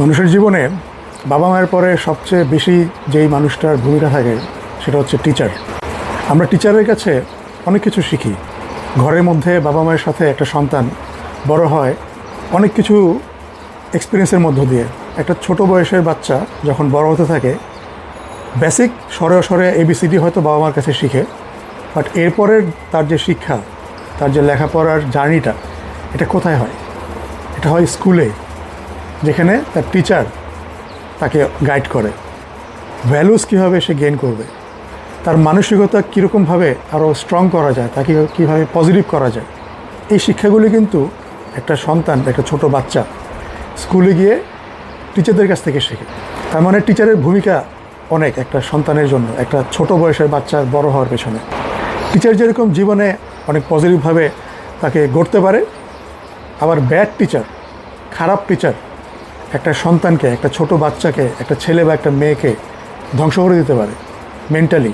মানুষের জীবনে বাবা মায়ের পরে সবচেয়ে বেশি যেই মানুষটার ভূমিকা থাকে, সেটা হচ্ছে টিচার আমরা টিচারের কাছে অনেক কিছু শিখি। ঘরের মধ্যে বাবা মায়ের সাথে একটা সন্তান বড় হয়, অনেক কিছু এক্সপিরিয়েন্সের মধ্য দিয়ে। একটা ছোট বয়সের বাচ্চা যখন বড় হতে থাকে বেসিক সরে সরে এবিসিডি হয়তো বাবা মার কাছে শিখে বাট এরপরের তার যে শিক্ষা, তার যে লেখাপড়ার জার্নিটা এটা কোথায় হয়? এটা হয় স্কুলে যেখানে তার টিচার তাকে গাইড করে। ভ্যালুস কীভাবে সে গেইন করবে? তার মানসিকতা কীরকমভাবে আরও স্ট্রং করা যায়? তাকে কীভাবে পজিটিভ করা যায়? এই শিক্ষাগুলি কিন্তু একটা সন্তান, একটা ছোট বাচ্চা স্কুলে গিয়ে টিচারদের কাছ থেকে শেখে। তার মানে টিচারের ভূমিকা অনেক একটা সন্তানের জন্য, একটা ছোট বয়সের বাচ্চার বড় হওয়ার পেছনে। টিচার যেরকম জীবনে অনেক পজিটিভভাবে তাকে গড়তে পারে, আবার ব্যাড টিচার খারাপ টিচার একটা সন্তানকে, একটা ছোট বাচ্চাকে, একটা ছেলে বা একটা মেয়েকে ধ্বংস করে দিতে পারে মেন্টালি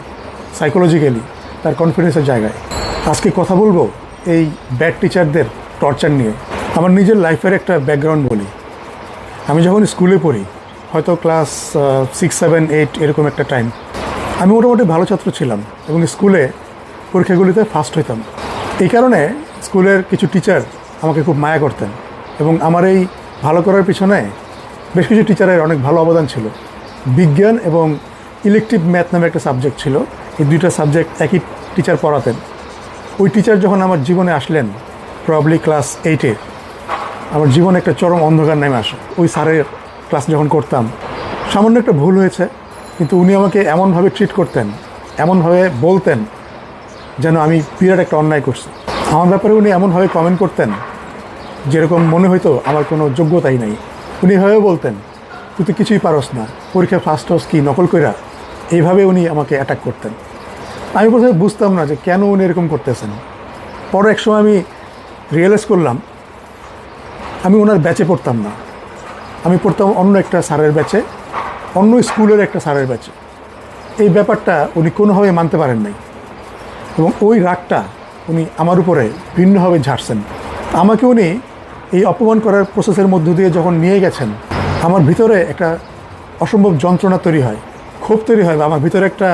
সাইকোলজিক্যালি তার কনফিডেন্সের জায়গায়। আজকে কথা বলব এই ব্যাড টিচারদের টর্চার নিয়ে। আমার নিজের লাইফের একটা ব্যাকগ্রাউন্ড বলি। আমি যখন স্কুলে পড়ি, হয়তো ক্লাস সিক্স সেভেন এইট এরকম একটা টাইম আমি মোটামুটি ভালো ছাত্র ছিলাম এবং স্কুলে পরীক্ষাগুলিতে ফার্স্ট হইতাম। এই কারণে স্কুলের কিছু টিচার আমাকে খুব মায়া করতেন এবং আমার এই ভালো করার পিছনে বেশ কিছু টিচারের অনেক ভালো অবদান ছিল। বিজ্ঞান এবং ইলেকট্রিভ ম্যাথ নামে একটা সাবজেক্ট ছিল। এই দুইটা সাবজেক্ট একই টিচার পড়াতেন। ওই টিচার যখন আমার জীবনে আসলেন প্রবলি ক্লাস এইটে আমার জীবনে একটা চরম অন্ধকার নেমে আসে। ওই স্যারের ক্লাস যখন করতাম, সামান্য একটা ভুল হয়েছে, কিন্তু উনি আমাকে এমনভাবে ট্রিট করতেন, এমনভাবে বলতেন, যেন আমি বিরাট একটা অন্যায় করছি। আমার ব্যাপারে উনি এমনভাবে কমেন্ট করতেন, যেরকম মনে হতো আমার কোনো যোগ্যতাই নাই। উনি এভাবে বলতেন, তুই তো কিছুই পারস না পরীক্ষায় ফার্স্ট হস কি নকল কইরা? এইভাবে উনি আমাকে অ্যাটাক করতেন। আমি প্রথমে বুঝতাম না যে কেন উনি এরকম করতেছেন। পরে এক সময় আমি রিয়েলাইজ করলাম, আমি ওনার ব্যাচে পড়তাম না। আমি পড়তাম অন্য একটা স্যারের ব্যাচে অন্য স্কুলের একটা স্যারের ব্যাচে এই ব্যাপারটা উনি কোনোভাবে মানতে পারেন নাই। এবং ওই রাগটা উনি আমার উপরে ভিন্নভাবে ঝাড়ছেন। আমাকে উনি এই অপমান করার প্রসেসের মধ্য দিয়ে যখন নিয়ে গেছেন, আমার ভিতরে একটা অসম্ভব যন্ত্রণা তৈরি হয়, ক্ষোভ তৈরি হয় বা আমার ভিতরে একটা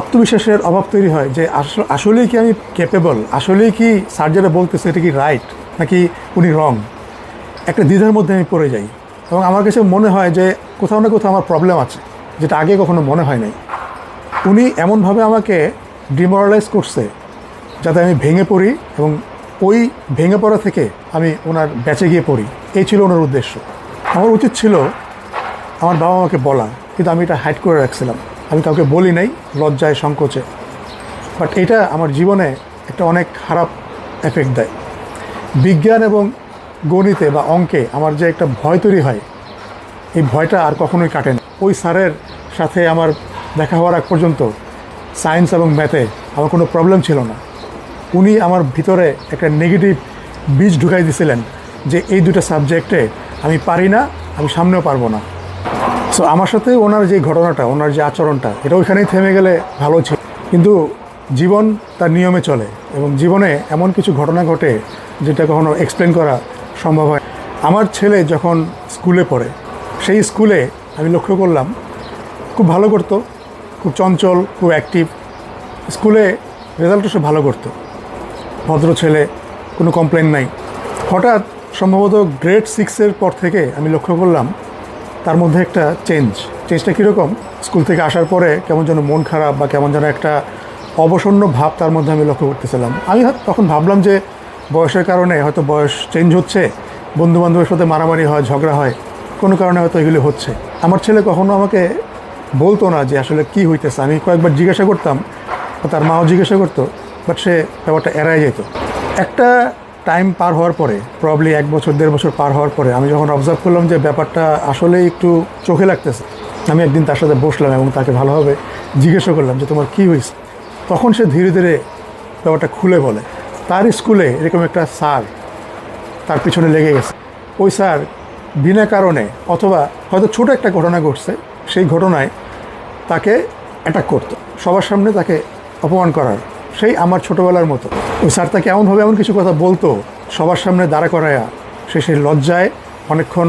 আত্মবিশ্বাসের অভাব তৈরি হয় যে আস- আসলেই কি আমি ক্যাপেবল আসলেই কি যেটা বলতেছে এটা কি রাইট নাকি উনি রং একটা দ্বিধার মধ্যে আমি পড়ে যাই এবং আমার কাছে মনে হয় যে কোথাও না কোথাও আমার প্রবলেম আছে, যেটা আগে কখনো মনে হয় নাই। উনি এমনভাবে আমাকে ডিমোরালাইজ করছে, যাতে আমি ভেঙে পড়ি এবং ওই ভেঙে পড়া থেকে আমি ওনার ব্যাচে গিয়ে পড়ি। এই ছিল ওনার উদ্দেশ্য। আমার উচিত ছিল আমার বাবা মাকে বলা, কিন্তু আমি এটা হাইড করে রাখছিলাম। আমি কাউকে বলি নাই, লজ্জায়, সংকোচে। বাট এটা আমার জীবনে একটা অনেক খারাপ এফেক্ট দেয়। বিজ্ঞান এবং গণিতে বা অঙ্কে আমার যে একটা ভয় তৈরি হয়, এই ভয়টা আর কখনোই কাটে না। ওই স্যারের সাথে আমার দেখা হওয়ার আগ পর্যন্ত সায়েন্স এবং ম্যাথে আমার কোনো প্রবলেম ছিল না। উনি আমার ভিতরে একটা নেগেটিভ বীজ ঢুকাই দিয়েছিলেন যে এই দুটো সাবজেক্টে আমি পারি না, আমি সামনেও পারব না। সো আমার সাথে ওনার যে ঘটনাটা, ওনার যে আচরণটা, এটা ওইখানেই থেমে গেলে ভালো ছিল। কিন্তু জীবন তার নিয়মে চলে এবং জীবনে এমন কিছু ঘটনা ঘটে যেটা কখনো এক্সপ্লেন করা সম্ভব হয়। আমার ছেলে যখন স্কুলে পড়ে, সেই স্কুলে আমি লক্ষ্য করলাম, খুব ভালো করতো, খুব চঞ্চল, খুব অ্যাক্টিভ স্কুলে রেজাল্টও সে ভালো করতো। ভদ্র ছেলে, কোনো কমপ্লেন নাই। হঠাৎ সম্ভবত গ্রেড সিক্সের পর থেকে আমি লক্ষ্য করলাম, তার মধ্যে একটা চেঞ্জ চেঞ্জটা কীরকম? স্কুল থেকে আসার পরে কেমন যেন মন খারাপ বা কেমন যেন একটা অবসন্ন ভাব তার মধ্যে আমি লক্ষ্য করতেছিলাম। আমি তখন ভাবলাম যে বয়সের কারণে হয়তো বয়স চেঞ্জ হচ্ছে বন্ধু বান্ধবের সাথে মারামারি হয়, ঝগড়া হয়, কোনো কারণে হয়তো এগুলি হচ্ছে। আমার ছেলে কখনো আমাকে বলতো না যে আসলে কি হইতেছে? আমি কয়েকবার জিজ্ঞাসা করতাম তার মাও জিজ্ঞাসা করতো বাট সে ব্যাপারটা এড়াই যেত। একটা টাইম পার হওয়ার পরে প্রবলি এক বছর, দেড় বছর পার হওয়ার পরে আমি যখন অবজার্ভ করলাম যে ব্যাপারটা আসলেই একটু চোখে লাগতেছে, আমি একদিন তার সাথে বসলাম এবং তাকে ভালোভাবে জিজ্ঞাসা করলাম যে, তোমার কী হয়েছে? তখন সে ধীরে ধীরে ব্যাপারটা খুলে বলে, তার স্কুলে এরকম একটা স্যার তার পিছনে লেগে গেছে। ওই স্যার বিনা কারণে অথবা হয়তো ছোট একটা ঘটনা ঘটছে, সেই ঘটনায় তাকে অ্যাটাক করতো। সবার সামনে তাকে অপমান করার সেই আমার ছোটোবেলার মতো। ওই স্যার তাকে এমনভাবে এমন কিছু কথা বলতো? সবার সামনে দাঁড়া করায়া সে সেই লজ্জায় অনেকক্ষণ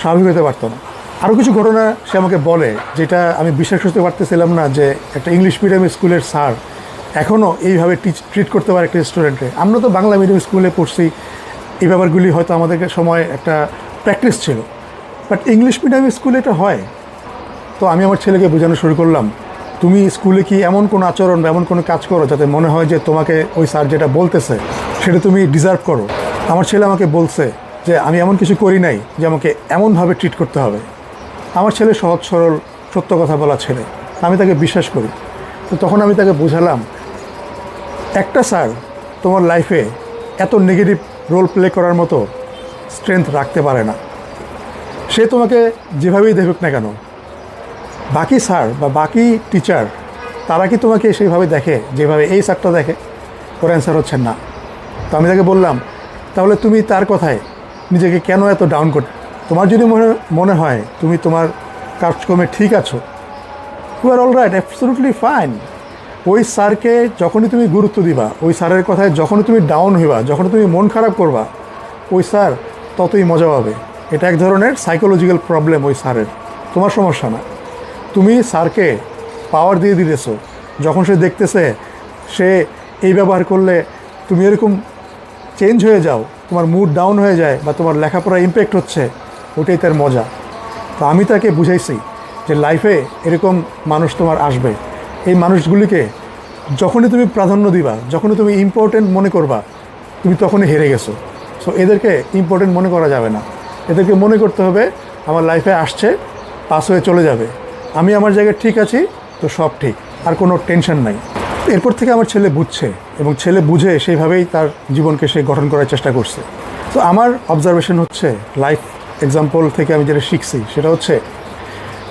স্বাভাবিক হতে পারতো না। আরও কিছু ঘটনা সে আমাকে বলে, যেটা আমি বিশ্বাস করতে পারতেছিলাম না যে একটা ইংলিশ মিডিয়াম স্কুলের স্যার এখনও এইভাবে টিচ ট্রিট করতে পারে একটা স্টুডেন্টকে আমরা তো বাংলা মিডিয়াম স্কুলে পড়ছি, এই ব্যাপারগুলি হয়তো আমাদের সময় একটা প্র্যাকটিস ছিল। বাট ইংলিশ মিডিয়াম স্কুলে এটা হয়। তো আমি আমার ছেলেকে বোঝানো শুরু করলাম। তুমি স্কুলে কি এমন কোনো আচরণ বা এমন কোনো কাজ করো যাতে মনে হয় যে তোমাকে ওই স্যার যেটা বলতেছে, সেটা তুমি ডিজার্ভ করো? আমার ছেলে আমাকে বলছে যে, আমি এমন কিছু করি নাই যে আমাকে এমনভাবে ট্রিট করতে হবে। আমার ছেলে সহজ সরল, সত্য কথা বলা ছেলে। আমি তাকে বিশ্বাস করি। তো তখন আমি তাকে বোঝালাম, একটা স্যার তোমার লাইফে এত নেগেটিভ রোল প্লে করার মতো স্ট্রেংথ রাখতে পারে না। সে তোমাকে যেভাবেই দেখুক না কেন বাকি স্যার বা বাকি টিচার, তারা কি তোমাকে সেইভাবে দেখে, যেভাবে এই স্যারটা দেখে? ওর অ্যান্সার হচ্ছে না। তো আমি তাকে বললাম, তাহলে তুমি তার কথায় নিজেকে কেন এত ডাউন কর তোমার যদি মনে মনে হয় তুমি তোমার কাজকর্মে ঠিক আছো you are all right absolutely fine ওই স্যারকে যখনই তুমি গুরুত্ব দিবা, ওই স্যারের কথায় যখনই তুমি ডাউন হইবা, যখন তুমি মন খারাপ করবা, ওই স্যার ততই মজা পাবে। এটা এক ধরনের সাইকোলজিক্যাল প্রবলেম ওই স্যারের। তোমার সমস্যা না। তুমি স্যারকে পাওয়ার দিয়ে দিতেছো। যখন সে দেখতেছে সে এই ব্যবহার করলে তুমি এরকম চেঞ্জ হয়ে যাও, তোমার মুড ডাউন হয়ে যায় বা তোমার লেখাপড়া ইম্প্যাক্ট হচ্ছে, ওটাই তার মজা। তো আমি তাকে বুঝাইছি যে লাইফে এরকম মানুষ তোমার আসবে। এই মানুষগুলিকে যখনই তুমি প্রাধান্য দিবা, যখনই তুমি ইম্পর্টেন্ট মনে করবা, তুমি তখনই হেরে গেছো। সো এদেরকে ইম্পর্টেন্ট মনে করা যাবে না। এদেরকে মনে করতে হবে, আমার লাইফে আসছে পাস হয়ে চলে যাবে। আমি আমার জায়গায় ঠিক আছি, তো সব ঠিক, আর কোনো টেনশন নাই। এরপর থেকে আমার ছেলে বুঝছে, এবং ছেলে বুঝে সেইভাবেই তার জীবনকে সে গঠন করার চেষ্টা করছে। তো আমার অবজারভেশন হচ্ছে লাইফ এক্সাম্পল থেকে আমি যেটা শিখছি, সেটা হচ্ছে,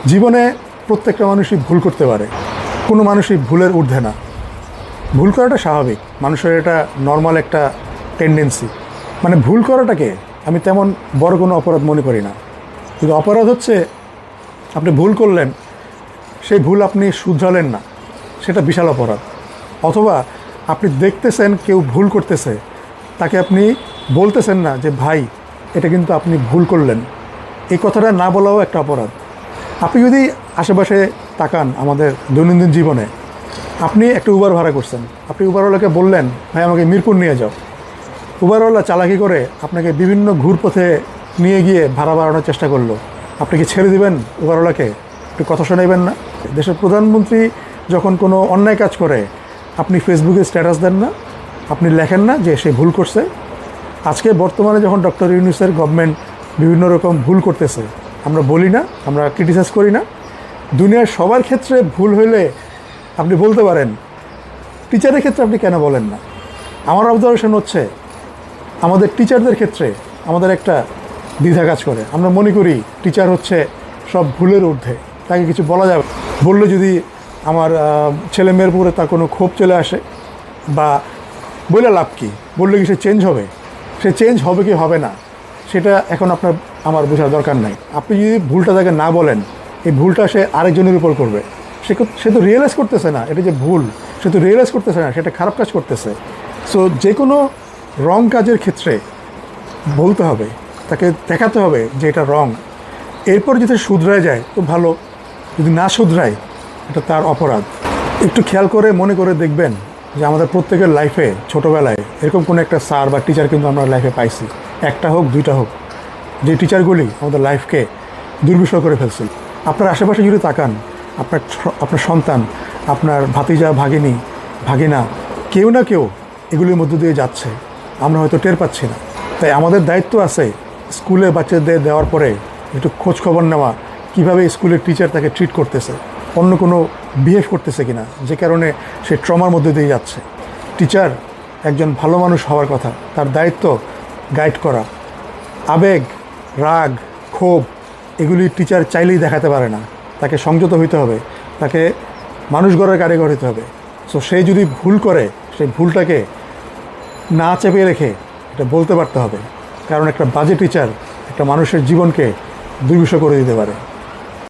জীবনে প্রত্যেকটা মানুষই ভুল করতে পারে। কোনো মানুষই ভুলের ঊর্ধ্বে না। ভুল করাটা স্বাভাবিক। মানুষের এটা নর্মাল একটা টেন্ডেন্সি মানে ভুল করাটাকে আমি তেমন বড় কোনো অপরাধ মনে করি না। কিন্তু অপরাধ হচ্ছে, আপনি ভুল করলেন সেই ভুল আপনি শুধরালেন না, সেটা বিশাল অপরাধ। অথবা আপনি দেখতেছেন কেউ ভুল করতেছে, তাকে আপনি বলতেছেন না যে, ভাই, এটা কিন্তু আপনি ভুল করলেন। এই কথাটা না বলাও একটা অপরাধ। আপনি যদি আশেপাশে তাকান আমাদের দৈনন্দিন জীবনে, আপনি একটা উবার ভাড়া করছেন। আপনি উবারওয়ালাকে বললেন, ভাই, আমাকে মিরপুর নিয়ে যাও। উবারওয়ালা চালাকি করে আপনাকে বিভিন্ন ঘুরপথে নিয়ে গিয়ে ভাড়া বাড়ানোর চেষ্টা করল। আপনি কি ছেড়ে দিবেন উবারওয়ালাকে একটু কথা শোনাইবেন না? দেশের প্রধানমন্ত্রী যখন কোনো অন্যায় কাজ করে, আপনি ফেসবুকে স্ট্যাটাস দেন না, আপনি লেখেন না যে সে ভুল করছে। আজকে বর্তমানে যখন ডক্টর ইউনুসের গভর্নমেন্ট বিভিন্ন রকম ভুল করতেছে, আমরা বলি না, আমরা ক্রিটিসাইজ করি না। দুনিয়ার সবার ক্ষেত্রে ভুল হইলে আপনি বলতে পারেন টিচারের ক্ষেত্রে আপনি কেন বলেন না? আমার অবজারভেশন হচ্ছে, আমাদের টিচারদের ক্ষেত্রে আমাদের একটা দ্বিধা কাজ করে। আমরা মনে করি টিচার হচ্ছে সব ভুলের ঊর্ধ্বে, তাকে কিছু বলা যাবে বললে যদি আমার ছেলে মেয়ের উপরে তার কোনো ক্ষোভ চলে আসে বা বলে লাভ কী? বললে কি সে চেঞ্জ হবে? সে চেঞ্জ হবে কি হবে না? সেটা এখন আপনার, আমার বোঝার দরকার নাই। আপনি যদি ভুলটা তাকে না বলেন, এই ভুলটা সে আরেকজনের উপর করবে। সে সে তো রিয়েলাইজ করতেছে না, এটা যে ভুল। সে তো রিয়েলাইজ করতেছে না সেটা খারাপ কাজ করতেছে। সো যে কোনো রং কাজের ক্ষেত্রে বলতে হবে, তাকে দেখাতে হবে যে এটা রং এরপর যদি শুধরায় যায়, তো ভালো। যদি না শুধরায়, এটা তার অপরাধ। একটু খেয়াল করে মনে করে দেখবেন যে আমাদের প্রত্যেকের লাইফে ছোটোবেলায় এরকম কোনো একটা স্যার বা টিচার কিন্তু আমরা লাইফে পাইছি। একটা হোক, দুইটা হোক। যে টিচারগুলি আমাদের লাইফকে দুর্বিষহ করে ফেলছে আপনার আশেপাশে যদি তাকান, আপনার আপনার সন্তান, আপনার ভাতিজা, ভাগিনী, ভাগিনা, কেউ না কেউ এগুলির মধ্য দিয়ে যাচ্ছে। আমরা হয়তো টের পাচ্ছি না। তাই আমাদের দায়িত্ব আছে স্কুলে বাচ্চাদের দেওয়ার পরে একটু খোঁজ খবর নেওয়া কীভাবে স্কুলের টিচার তাকে ট্রিট করতেছে, অন্য কোনো বিহেভ করতেছে কিনা, যে কারণে সে ট্রমার মধ্যে দিয়ে যাচ্ছে। টিচার একজন ভালো মানুষ হওয়ার কথা, তার দায়িত্ব গাইড করা। আবেগ, রাগ, ক্ষোভ, এগুলি টিচার চাইলেই দেখাতে পারে না। তাকে সংযত হইতে হবে, তাকে মানুষ গড়ার কারিগর হতে হবে। সো সে যদি ভুল করে সেই ভুলটাকে না চেপে রেখে এটা বলতে পারতে হবে। কারণ একটা বাজে টিচার একটা মানুষের জীবনকে দুর্বিষ করে দিতে পারে।